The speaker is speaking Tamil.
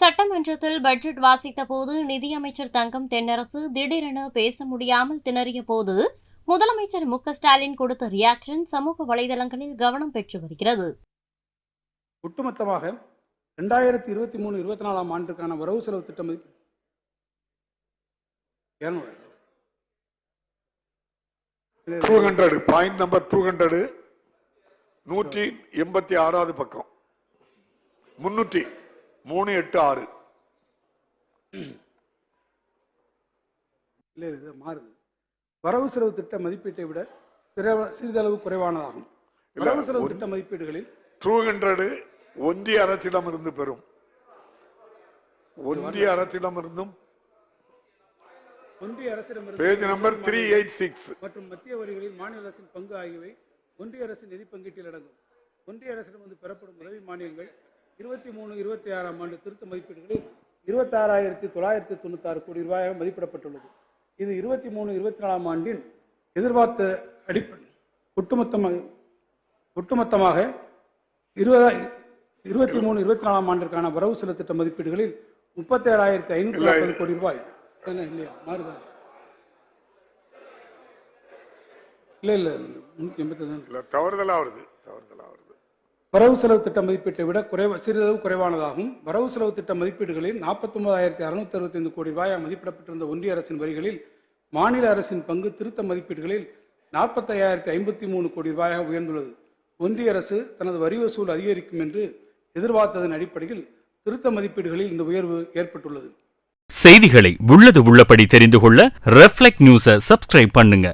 சட்டமன்றத்தில் பட்ஜெட் வாசித்த போது நிதியமைச்சர் தங்கம் தென்னரசு திடீரென பேச முடியாமல் திணறிய போது முதலமைச்சர் மு க ஸ்டாலின் கொடுத்த ரியாக்ஷன் சமூக வலைதளங்களில் கவனம் பெற்று வருகிறது. ஒட்டுமொத்தமாக ரெண்டாயிரத்தி இருபத்தி மூணு இருபத்தி நாலாம் ஆண்டுக்கான வரவு செலவு திட்டம். Two hundred point number two hundred நூற்றி எண்பத்தி ஆறாவது பக்கம். முன்னூற்றி மூணு எட்டு ஆறு. இல்லை இது மாறுது. வரவு செலவு திட்ட மதிப்பீட்டை விட சிற- சிறிதளவு குறைவானதாகும். வரவு செலவு திட்ட மதிப்பீடுகளில் டூ ஹண்ட்ரட் ஒன்றிய அரசிடமிருந்து பெறும். ஒன்றிய அரசிடமிருந்தும் ஒன்றிய அரசிடமிருந்து page number three eight six. மற்றும் மத்திய வரிகளில் மாநில அரசின் பங்கு ஆகியவை ஒன்றிய அரசின் நிதி பங்கீட்டில் அடங்கும். ஒன்றிய அரசிடமிருந்து பெறப்படும் உதவி மானியங்கள் இருபத்தி மூணு இருபத்தி ஆறாம் ஆண்டு திருத்த மதிப்பீடுகளில் இருபத்தாறாயிரத்தி தொள்ளாயிரத்தி தொண்ணூத்தாறு கோடி ரூபாயாக மதிப்பிடப்பட்டுள்ளது. இது இருபத்தி மூணு இருபத்தி நாலாம் ஆண்டின் எதிர்பார்த்த அடிப்படை. ஒட்டுமொத்தமாக ஒட்டுமொத்தமாக இருபதா இருபத்தி மூணு இருபத்தி நாலாம் ஆண்டிற்கான வரவு செலவு திட்ட மதிப்பீடுகளில் முப்பத்தேழாயிரத்தி ஐநூற்றி நாற்பது கோடி ரூபாய். என்ன இல்லையா? மாறுதல். இல்லை இல்லை முன்னூற்றி எண்பத்தி தவறுதலாக வருது. வரவு செலவு திட்ட மதிப்பீட்டை விட குறைவ சிறிதளவு குறைவானதாகும். வரவு செலவு திட்ட மதிப்பீடுகளில் நாற்பத்தொன்பதாயிரத்தி அறுநூத்தி அறுபத்தைந்து கோடி ரூபாயாக மதிப்பிடப்பட்டிருந்த ஒன்றிய அரசின் வரிகளில் மாநில அரசின் பங்கு திருத்த மதிப்பீடுகளில் நாற்பத்தையாயிரத்தி ஐம்பத்தி மூணு கோடி ரூபாயாக உயர்ந்துள்ளது. ஒன்றிய அரசு தனது வரி வசூல் அதிகரிக்கும் என்று எதிர்பார்த்ததன் அடிப்படையில் திருத்த மதிப்பீடுகளில் இந்த உயர்வு ஏற்பட்டுள்ளது. செய்திகளை உள்ளது உள்ளபடி தெரிந்து கொள்ள ரெஃப்ளெக்ட் நியூஸை சப்ஸ்கிரைப் பண்ணுங்க.